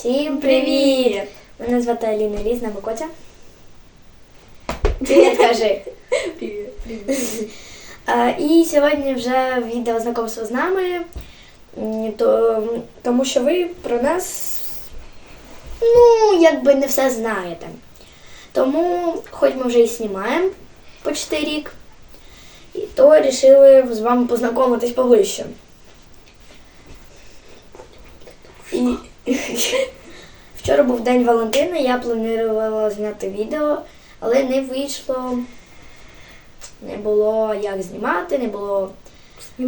Всім привіт! Мене звати Аліна Ліз, нами Котя. Привіт, кажи. Привіт. А, І сьогодні вже відео знакомство з нами, то, тому що ви про нас, ну, якби не все знаєте. Тому, хоч ми вже і знімаємо почти рік, і то вирішили з вами познайомитись поближче. І вчора був День Валентина, я планувала зняти відео, але не вийшло. Не було як знімати, не було е,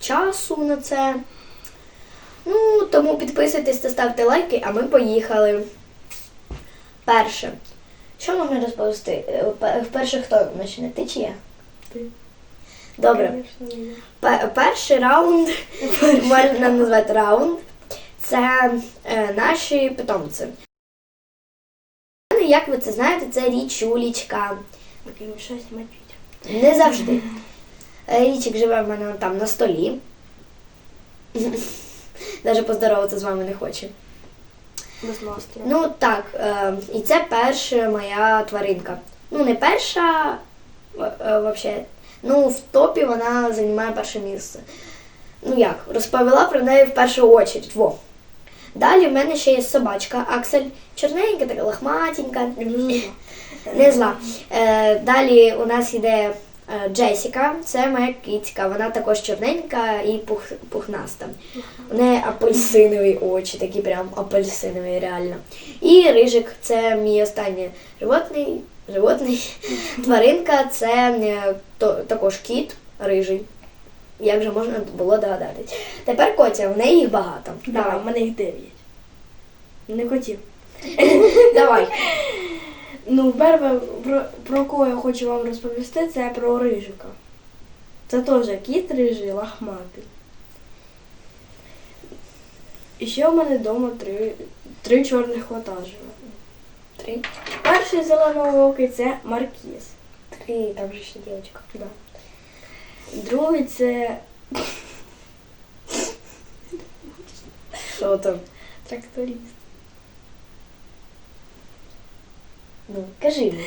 часу на це. Ну, тому підписуйтесь та ставте лайки, а ми поїхали. Перше. Що можна розповісти? Е, пе- Перше хто почне? Ти чи я? Ти. Добре. Пе- Перший раунд можна назвати раунд. Це е, наші питомці. Як ви це знаєте, це річулічка. Не завжди. Е, Річик живе в мене там на столі. Навіть поздороватися з вами не хоче. Ну так, е, і це перша моя тваринка. Ну, не перша, взагалі. Ну, в топі вона займає перше місце. Ну як, розповіла про неї в першу очередь. Во. Далі в мене ще є собачка Аксель. Чорненька, така лохматенька. Не зла. Е, далі у нас йде е, Джесіка, це моя кицька. Вона також чорненька і пух, пухнаста. У неї апельсинові очі, такі прям апельсинові, реально. І рижик це мій останній животний. Животний. Тваринка це е, то, також кіт рижий. Як вже можна було догадатись. Тепер Котя, у неї їх багато. Давай, у мене їх дев'ять. Не котів. Давай. Ну, перше, про, про кого я хочу вам розповісти, це про рижика. Це теж кіт рижий, лахматий. І ще в мене вдома три, три чорних кота живе. Три. Перший зеленоокий це Маркіз. Три, там же ще дівчинка. Да. Другий це Що там? тракторист. Ну, кажи мені.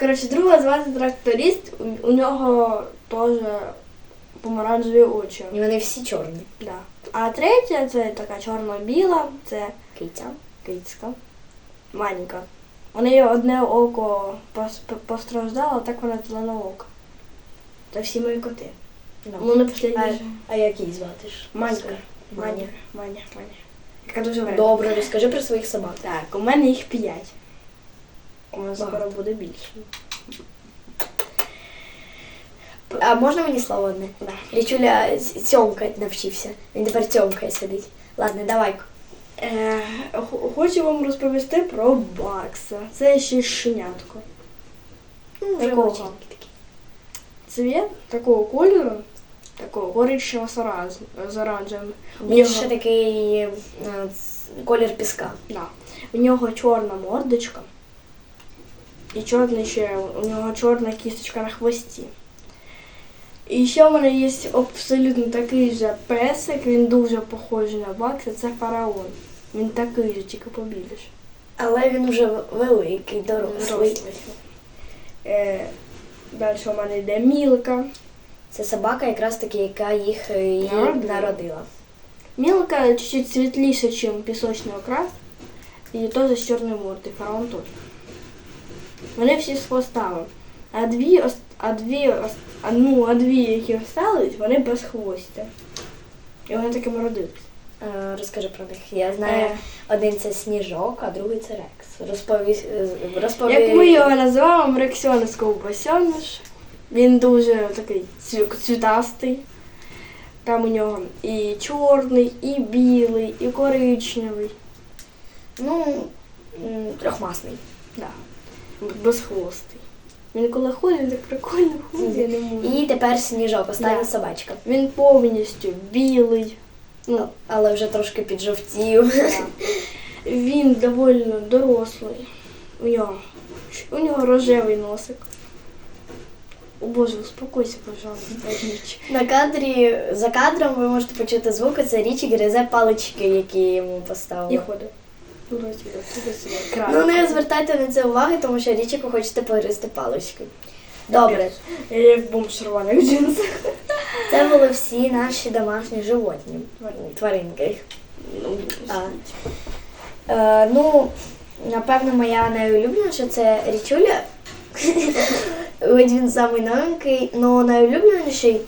Коротше, друга звати тракторист, у, у нього теж помаранчеві очі. І вони всі чорні. Да. А третя це така чорно-біла, це Киця. кицька. Маленька. У неї одне око пос- постраждало, так вона зеленоока. Це всі мої коти. Ну, не А, последні. а як її звати ж? Манька. Маня, Маня, Маня. Яка дуже вредна. Добре, розкажи про своїх собак. Так, у мене їх п'ять. У нас Багато. скоро буде більше. А можна мені слово одне? Да. Річуля цьомкать навчився. Він тепер цьомкає сидить. Ладно, давай. Е, хочу вам розповісти про Бакса. Це ще щенятко. Ну, вже Такого. Цвіт такого кольору, такого коричнево зарадженого. У Більше нього, такий е, колір піска. да, у нього чорна мордочка. І чорний ще, у нього чорна кісточка на хвості. І ще в мене є абсолютно такий же песик, він дуже похожий на Бакса, це фараон. Він такий же, тільки побільше. Але він уже великий, дорослий. Е, далі у мене йде Мілка. Це собака, якраз таки, яка їх е, її Народила. народила. Мілка чуть-чуть світліше, ніж пісочний окрас. І теж з чорною мордою, фараон теж. Вони всі з хвостами. А дві, а дві, а, ну, а дві, які остались, вони без хвостя. І вони такими родились. Е, Розкажи про них. Я знаю, Е. один це сніжок, а другий це рекс. Розпові... е, розпові... Як ми його називаємо, Рексіонес ковбасьониш. Він дуже такий цвітастий. Там у нього і чорний, і білий, і коричневий. Ну, трьохмасний. Да. Безхвостий. Він коли ходить, він так прикольно ходить, я не можу. І тепер сніжок, остання Да. собачка. Він повністю білий. Ну, Але вже трошки піджовтів. да. Він доволі дорослий. У нього, у нього рожевий носик. О боже, успокойся, пожалуйста, Річ. На кадрі за кадром ви можете почути звуки. Це річі гризе палички, які йому І поставили. ходить. Сюди, туди сюди. Ну не звертайте на це уваги, тому що річику хочете погризти палички. Добре, Я в бомж рваних джинсах. це були всі наші домашні животні. Тваринки. Ну, А, е, ну, напевно, моя найулюбленіша це річуля. Хоч він самий новенький, але найулюбленіший.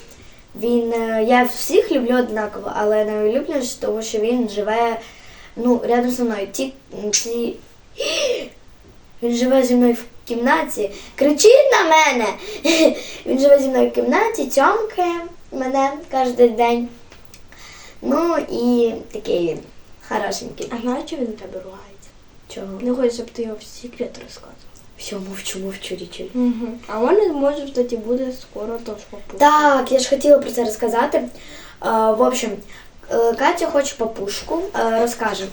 Він, е, я всіх люблю однаково, але найулюбленіший, тому що він живе ну, рядом зі мною. Ті, ті... Він живе зі мною в кімнаті. Кричить на мене! Він живе зі мною в кімнаті, тьомкає мене кожен день. Ну і такий він хорошенький. А знаєш, чого він на тебе ругається? Чого? Не хоче, щоб ти його всі секрети розказував. Все, мовчу, мовчу, річель. Угу. А в мене може, кстати, буде скоро теж папуга. Так, я ж хотіла про це розказати. Е, в общем, е, Катя хоче папушку. Е, розкаже.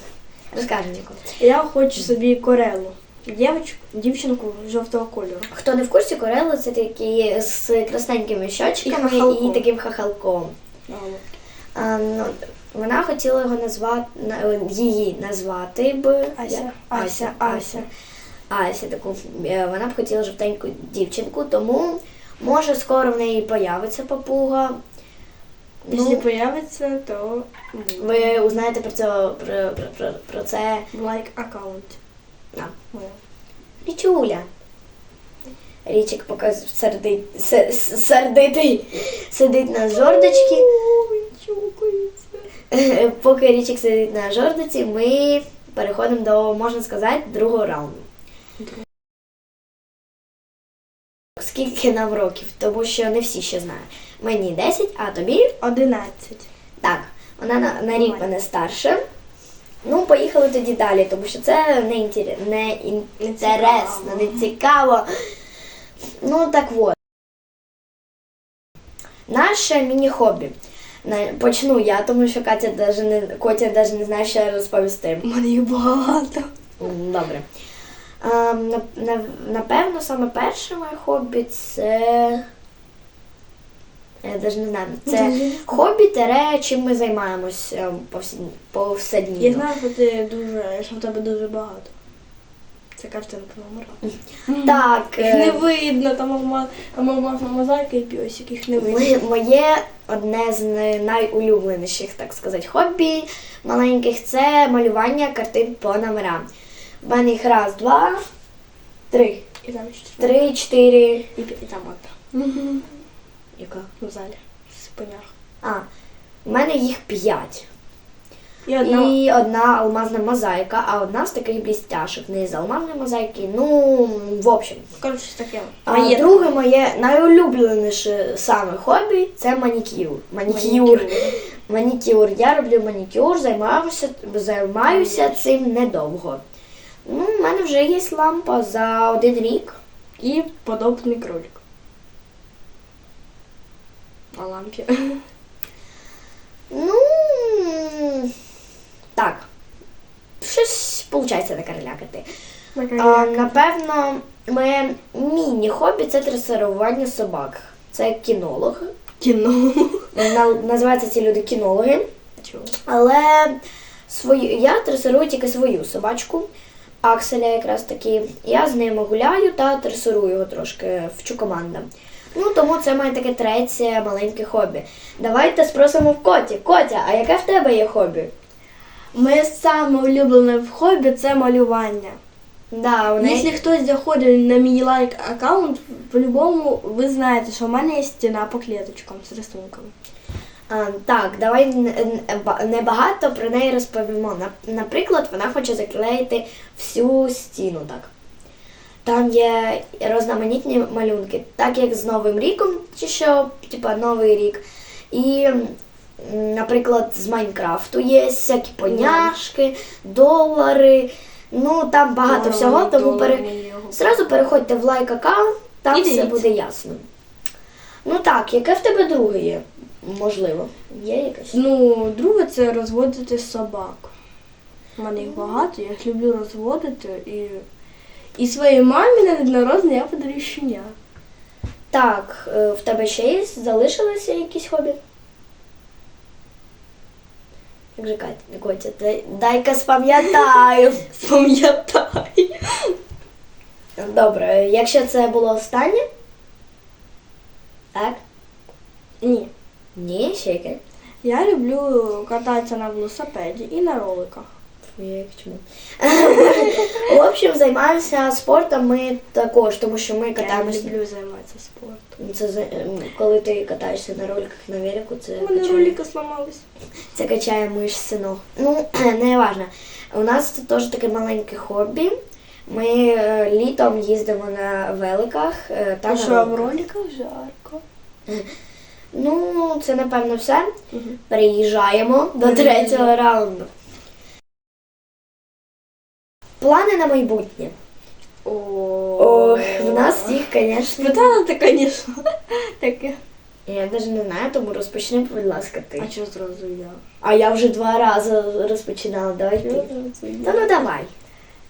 Розкаже, Ніко. Я хочу собі корелу. Дівчинку, дівчинку жовтого кольору. Хто не в курсі, Корело це такі з красненькими щочками І хахалком. і, таким хахалком. А, ну, вона хотіла його назвати, на- її назвати б Ася, як? Ася, Ася. Ася таку. е, Вона б хотіла жовтеньку дівчинку, тому може скоро в неї появиться папуга. Якщо Ну, появиться, то ви узнаєте про це про, про, про, про це лайк аккаунт. на Моя. Річуля. Річик показує сердит, се- с- сердитий сидить на жордочці. Поки Річик сидить на жордиці, ми переходимо до, можна сказати, другого раунду. Скільки нам років? Тому що не всі ще знають. Мені 10, а тобі? Одинадцять. Так, вона на, на рік мене старше. Ну, поїхали тоді далі, тому що це не, інтер... не інтересно, не цікаво. Ну, так от. Наше міні-хобі. Почну я, тому що Катя даже не, Котя навіть не знає, що розповісти. У мене їх багато. Добре. На- на- Напевно, саме перше моє хобі це. Я навіть не знаю. Це хобі тере, чим ми займаємось ем, повсід- Я знаю, що ти дуже, що в тебе дуже багато. Це картинка номера. Так, Їх е, не видно, там алма- там алмазна мозаїка і пьосик, їх не видно. Моє- одне з найулюбленіших, так сказати, хобі маленьких це малювання картин по номерам. В мене їх раз, два, три. І там ще Три, чотири. І, і там одна. Яка? В залі. З понях. А, в мене їх п'ять. І одна. І одна алмазна мозаїка, а одна з таких блістяшок. Не з алмазної мозаїки. Ну, в общем. Коротше, таке. А Моє друге моє найулюбленіше саме хобі це манікюр. Манікюр. Манікюр. Я роблю манікюр, займаюся, займаюся цим недовго. Ну, в мене вже є лампа за один рік. І подобний кролик. На лампі. Ну так. Щось виходить на карлякати. А, напевно, моє міні-хобі це дресирування собак. Це кінолог. Кіно. На- Називаються ці люди кінологи. Чого? Але свою, я дресирую тільки свою собачку, Акселя якраз таки. Я з ними гуляю та дресирую його трошки вчу командам. Ну, тому це моє таке третє маленьке хобі. Давайте спросимо в Коті. Котя, а яке в тебе є хобі? Моє саме улюблене в хобі це малювання. Да, у неї... Якщо хтось заходить на мій лайк аккаунт, по-любому ви знаєте, що в мене є стіна по клеточкам з рисунками. А, так, давай небагато про неї розповімо. Наприклад, вона хоче заклеїти всю стіну так. Там є різноманітні малюнки, так як з Новим ріком, чи що, типа Новий рік. І, наприклад, з Майнкрафту є всякі поняшки, долари. Ну там багато всього, тому пере... Зразу переходьте в лайк аккаунт, там І все дивіться. буде ясно. Ну так, яке в тебе друге є? Можливо. Є якесь? Ну, друге це розводити собак. У мене їх багато, я їх люблю розводити і. І своїй мамі на день народження я подарую щеня. Так, е, в тебе ще є? Залишилися якісь хобі? Як же Катя, Котя, дай- дай-ка спам'ятаю. Спам'ятай. Добре, якщо це було останнє? Так? Ні. Ні, ще яке? Я люблю кататися на велосипеді і на роликах. Як чому? В общем, займаємося спортом ми також, тому що ми катаємося. Я люблю займатися спортом. Це ем, коли ти катаєшся на роликах на велику, це У мене ролики сломались. це качає мишці ног. Ну, не важно. У нас це теж таке маленьке хобі. Ми е, літом їздимо на великах. е, Та А на що в роликах. роликах жарко? Ну, це напевно все. Мгм. Переїжджаємо до третього раунду. Плани на майбутнє. Ох, в нас їх, звісно. Спитала ти, звісно. Таке. Я навіть не знаю, тому розпочни, будь ласка, ти. А що зразу я? А я вже два рази розпочинала, давай ти. Та ну давай.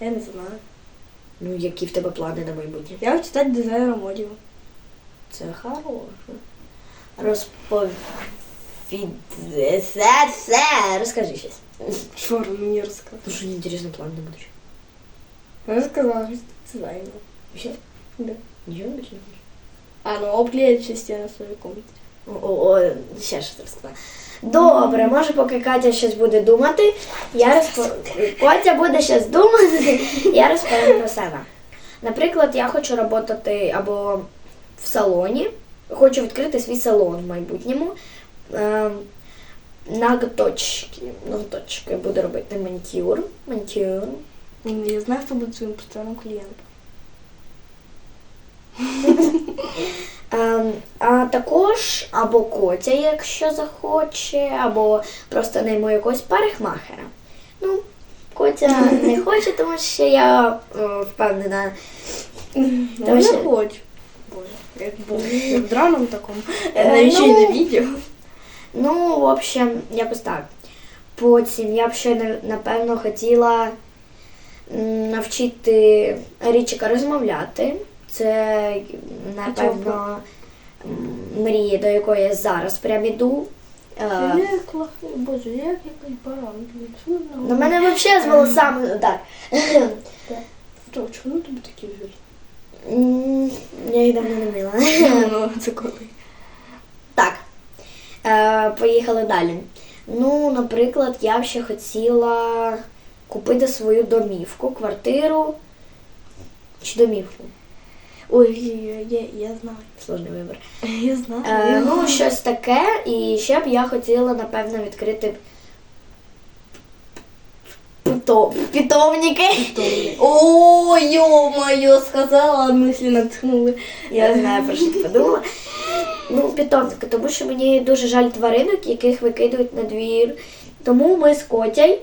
Я не знаю. Ну, які в тебе плани на майбутнє? Я хочу стати дизайнером одягу. Це хороше. Розповід. Все, все. Розкажи щось. Що мені розказати? Дуже інтересний план на будущее. Я сказала, що ти дизайнер. Ще? Да. Нічого не хочеш? А, ну обклеїть ще стіни в своїй комнаті. О, о, ще щось розказала. Добре, може, поки Катя щось буде думати, я розпо... Котя буде щось думати, я розповім про себе. Наприклад, я хочу працювати або в салоні, хочу відкрити свій салон в майбутньому. Ем, Ногточки, ногточки буду робити манікюр. Манікюр. Я знаю, хто буде своїм постоянним клієнтом. Ем, а також або Котя, якщо захоче, або просто найму якогось парикмахера. Ну, Котя не хоче, тому що я е, впевнена. Ну, Тому що- хочу. Боже, як в драном такому. Я Е, не ну, відео. Ну, в общем, якось так. Потім я б ще на- напевно хотіла навчити Річика розмовляти. Це, напевно, мрія, до якої я зараз прям іду. Е, боже, як якийсь баран. На Ну, мене взагалі з волосами так. Чому тобі такі жир? Я їх давно не мила. Ну, це коли. Так. Е, поїхали далі. Ну, наприклад, я б ще хотіла купити свою домівку, квартиру чи домівку. Ой, я, я, я знаю. Сложний вибір. Я знаю. Е, ну, щось таке. І ще б я хотіла, напевно, відкрити пито- питомники. О, ё-моё, сказала, мислі натхнули. Я знаю, про що ти подумала. Ну, питомники, тому що мені дуже жаль тваринок, яких викидують на двір. Тому ми з Котяй е,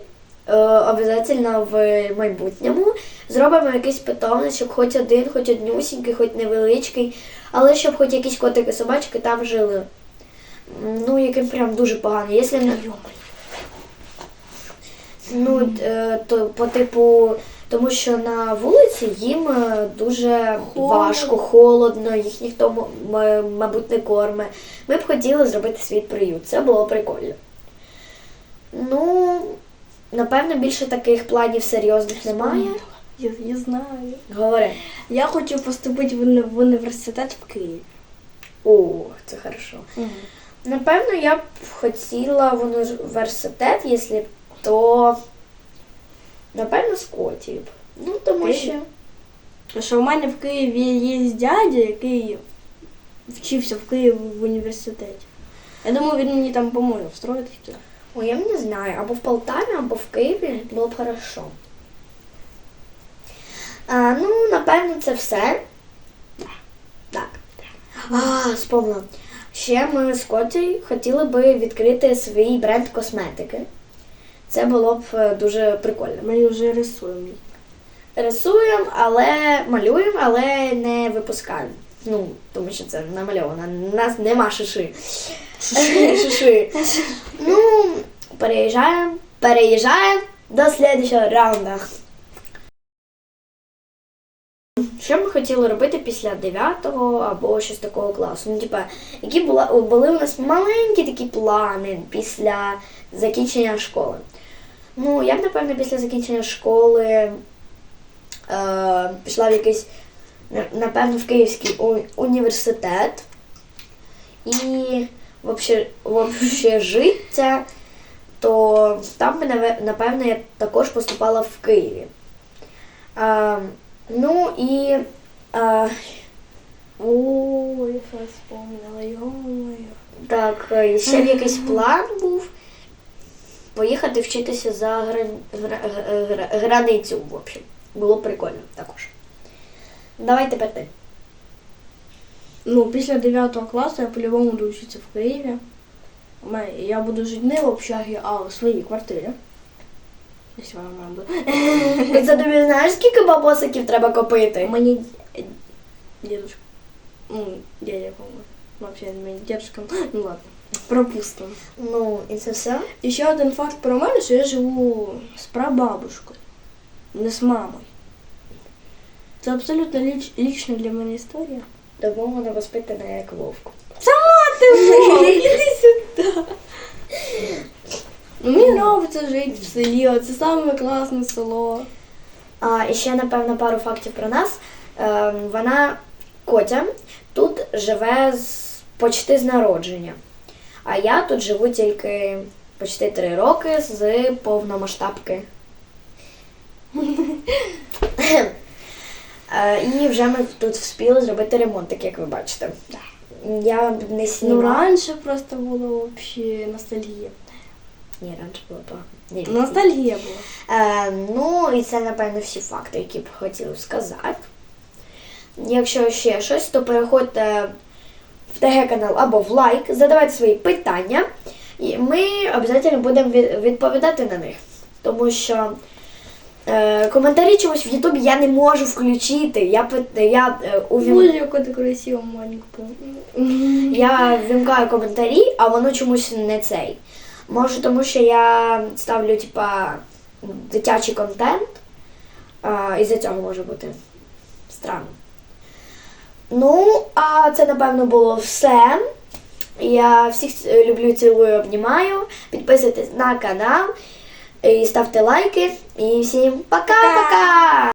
обов'язково в майбутньому зробимо якийсь питомничок, хоч один, хоч однюсінький, хоч невеличкий, але щоб хоч якісь котики, собачки там жили. Ну, яким прям дуже погано. Якщо не, ну, е, то по типу, тому що на вулиці їм е, дуже Холодно. важко, холодно, їх ніхто, мабуть, не корме. Ми б хотіли зробити свій приют. Це було прикольно. Напевно, більше таких планів серйозних немає. Я, я знаю. Говори. Я хочу поступити в, в університет в Києві. О, це хорошо. Напевно, я б хотіла в університет, якщо б, то напевно з котів. Ну, тому Київ? що. Тому що в мене в Києві є дядя, який вчився в Києві в університеті. Я думаю, він мені там поможе встроїтись туди. Ой, я не знаю, або в Полтаві, або в Києві було б хорошо. А, ну, напевно, це все. Так. А, спомнила. Ще ми з Котєю хотіли би відкрити свій бренд косметики. Це було б е, дуже прикольно. Мені вже рисує мій. Рисуємо, але малюємо, але не випускаємо. Ну, тому що це намальовано. У нас нема шиши. Шиши. Ну, переїжджаємо, переїжджаємо до слідчого раунду. що ми хотіли робити після 9-го або щось такого класу. Ну, типа, які була, були у нас маленькі такі плани після закінчення школи. Ну, я б, напевно, після закінчення школи е, пішла в якийсь, напевно, в Київський університет. І в обще- в общежиття, то там би, напевно, я також поступала в Києві. А, ну і а, О, я щось вспомнила, йо-моє. так, е, ще в якийсь план був поїхати вчитися за гран, гра, гра- границю, в общем. Було прикольно також. Давай тепер ти. Ну, після 9 класу я по-любому буду вчитися в Києві. Я буду жити не в общагі, а в своїй квартирі. І це тобі знаєш, скільки бабосиків треба копити? Мені д- дедушка. Ну, дядя, по-моему. Вообще, мені дедушка. Ну ладно. Пропустимо. Ну, і це все. І ще один факт про мене, що я живу з прабабушкою, не з мамою. Це абсолютно ліч, лічна для мене історія. Тому вона воспитана як вовк. Сама ти вовк, іди сюди. Мені подобається жити в селі, це саме класне село. А і ще, напевно, пару фактів про нас. Е, вона Котя тут живе з почти з народження. А я тут живу тільки почти три роки з повномасштабки. Е, І вже ми тут встигли зробити ремонтик, як ви бачите. Я не Ну, знімала. раніше просто було взагалі ностальгія. Ні, раніше було погано. Ні. Ностальгія була. Е, ну, і це, напевно, всі факти, які б хотіла сказати. Якщо ще щось, то переходьте в ТГ канал або в лайк, задавайте свої питання, і ми обов'язково будемо від- відповідати на них. Тому що е, коментарі чомусь в Ютубі я не можу включити. Я, пит- я, е, увім... Боже, яка ти красива маленька. я вимкаю коментарі, а воно чомусь не цей. Може, тому що я ставлю, типа, дитячий контент, а, і за цього може бути странно. Ну, а це, напевно, було все. Я всіх е, люблю, цілую, обнімаю. Підписуйтесь на канал і ставте лайки. І всім пока-пока!